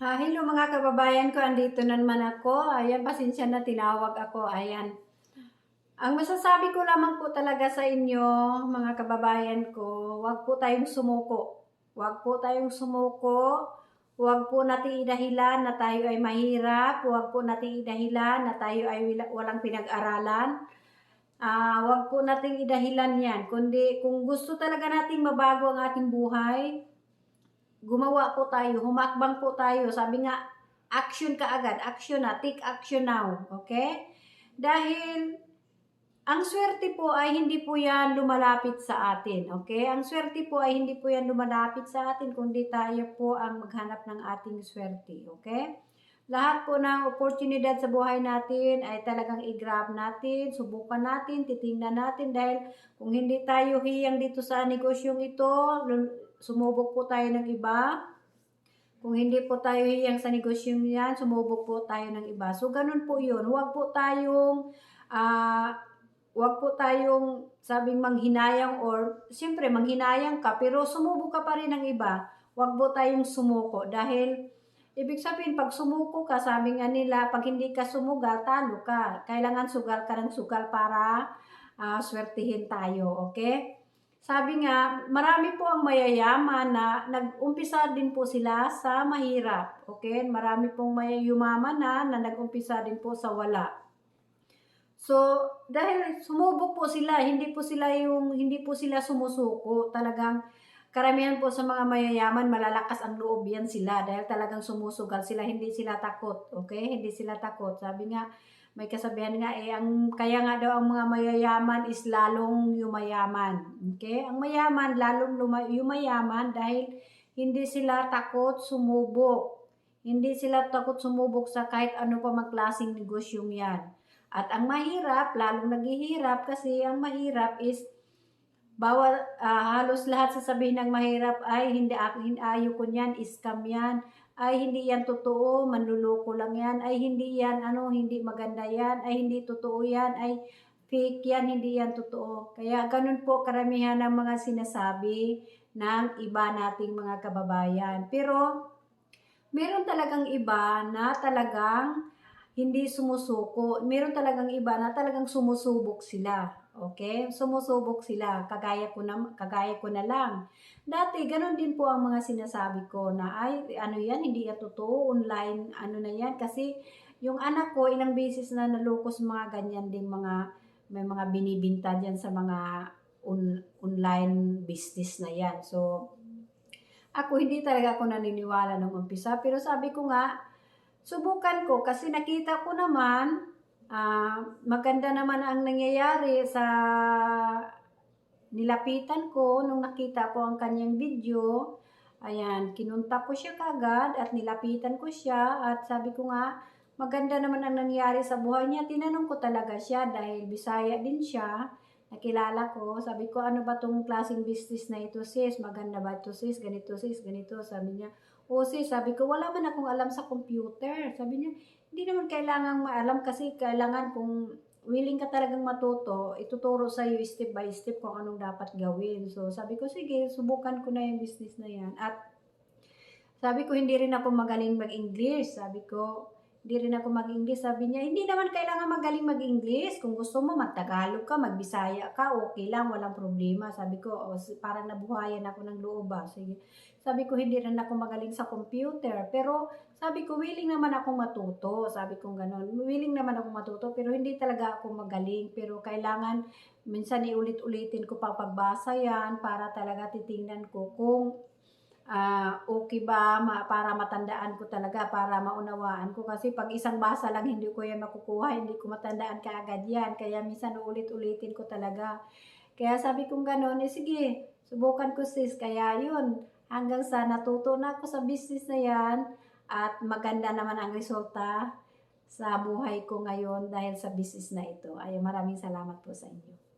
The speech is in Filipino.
Ha, hello mga kababayan ko, andito na naman ako. Ayan, pasensya na tinawag ako. Ayan. Ang masasabi ko lamang po talaga sa inyo, mga kababayan ko, huwag po tayong sumuko. Huwag po tayong sumuko. Huwag po natin idahilan na tayo ay mahirap. Huwag po natin idahilan na tayo ay wala- walang pinag-aralan. Ah, huwag po nating idahilan yan. Kundi kung gusto talaga nating mabago ang ating buhay, gumawa po tayo, humakbang po tayo. Sabi nga, action ka agad, action na, take action now, okay? Dahil ang swerte po ay hindi po yan lumalapit sa atin, okay? Ang swerte po ay hindi po yan lumalapit sa atin, kundi tayo po ang maghanap ng ating swerte, okay? Lahat po ng oportunidad sa buhay natin ay talagang i-grab natin, subukan natin, titingnan natin dahil kung hindi tayo hiyang dito sa negosyong ito, sumubok po tayo ng iba. Kung hindi po tayo hiyang sa negosyong yan, sumubok po tayo ng iba. So, ganun po yun. Huwag po tayong, ah, huwag po tayong sabing manghinayang or, siyempre, manghinayang ka, pero sumubok ka pa rin ng iba. Huwag po tayong sumuko dahil, ibig sabihin, pag sumuko ka, sabi nga nila, pag hindi ka sumugal, talo ka. Kailangan sugal ka ng sugal para ah, swertihin tayo, okay? Sabi nga, marami po ang mayayaman na nag-umpisa din po sila sa mahirap. Okay? Marami pong mayayumaman na na nag-umpisa din po sa wala. So, dahil sumubok po sila, hindi po sila yung hindi po sila sumusuko. Talagang karamihan po sa mga mayayaman malalakas ang loob yan sila dahil talagang sumusugal sila, hindi sila takot. Okay? Hindi sila takot. Sabi nga, may kasabihan nga eh, ang, kaya nga daw ang mga mayayaman is lalong yumayaman. Okay? Ang mayaman, lalong luma, yumayaman dahil hindi sila takot sumubok. Hindi sila takot sumubok sa kahit ano pa magklaseng negosyong yan. At ang mahirap, lalong naghihirap kasi ang mahirap is bawal ah, halos lahat sasabihin ng mahirap ay hindi hindi ayaw ko niyan, scam yan, ay hindi yan totoo, manluloko lang yan, ay hindi yan ano, hindi maganda yan, ay hindi totoo yan, ay fake yan, hindi yan totoo. Kaya ganun po karamihan ng mga sinasabi ng iba nating mga kababayan. Pero meron talagang iba na talagang hindi sumusuko. Meron talagang iba na talagang sumusubok sila. Okay? Sumusubok sila. Kagaya ko na, kagaya ko na lang. Dati, ganun din po ang mga sinasabi ko na ay, ano yan, hindi yan totoo, online, ano na yan. Kasi yung anak ko, ilang beses na nalukos mga ganyan ding mga, may mga binibinta dyan sa mga on- online business na yan. So, ako hindi talaga ako naniniwala nung umpisa. Pero sabi ko nga, subukan ko kasi nakita ko naman ah, maganda naman ang nangyayari sa nilapitan ko nung nakita ko ang kanyang video. Ayan, kinunta ko siya kagad at nilapitan ko siya at sabi ko nga, maganda naman ang nangyari sa buhay niya. Tinanong ko talaga siya dahil Bisaya din siya. Nakilala ko, sabi ko, ano ba tong klaseng business na ito sis? Maganda ba ito sis? Ganito sis, ganito. Sabi niya, o sis, sabi ko, wala man akong alam sa computer. Sabi niya, hindi naman kailangan maalam kasi kailangan kung willing ka talagang matuto, ituturo sa iyo step by step kung anong dapat gawin. So, sabi ko, sige, subukan ko na yung business na yan. At sabi ko, hindi rin ako magaling mag-English. Sabi ko, hindi rin ako mag-English. Sabi niya, hindi naman kailangan magaling mag-English. Kung gusto mo, mag-Tagalog ka, mag-Bisaya ka, okay lang, walang problema. Sabi ko, oh, parang nabuhayan ako ng loob ba. Sige. Sabi ko, hindi rin ako magaling sa computer. Pero sabi ko, willing naman akong matuto. Sabi ko gano'n, willing naman akong matuto, pero hindi talaga ako magaling. Pero kailangan, minsan iulit-ulitin ko pa pagbasa yan para talaga titingnan ko kung ah okay ba ma- para matandaan ko talaga, para maunawaan ko. Kasi pag isang basa lang hindi ko yan makukuha, hindi ko matandaan kaagad yan. Kaya minsan ulit-ulitin ko talaga. Kaya sabi kong gano'n, eh sige, subukan ko sis. Kaya yun, hanggang sa natuto na ako sa business na yan at maganda naman ang resulta sa buhay ko ngayon dahil sa business na ito. Ay maraming salamat po sa inyo.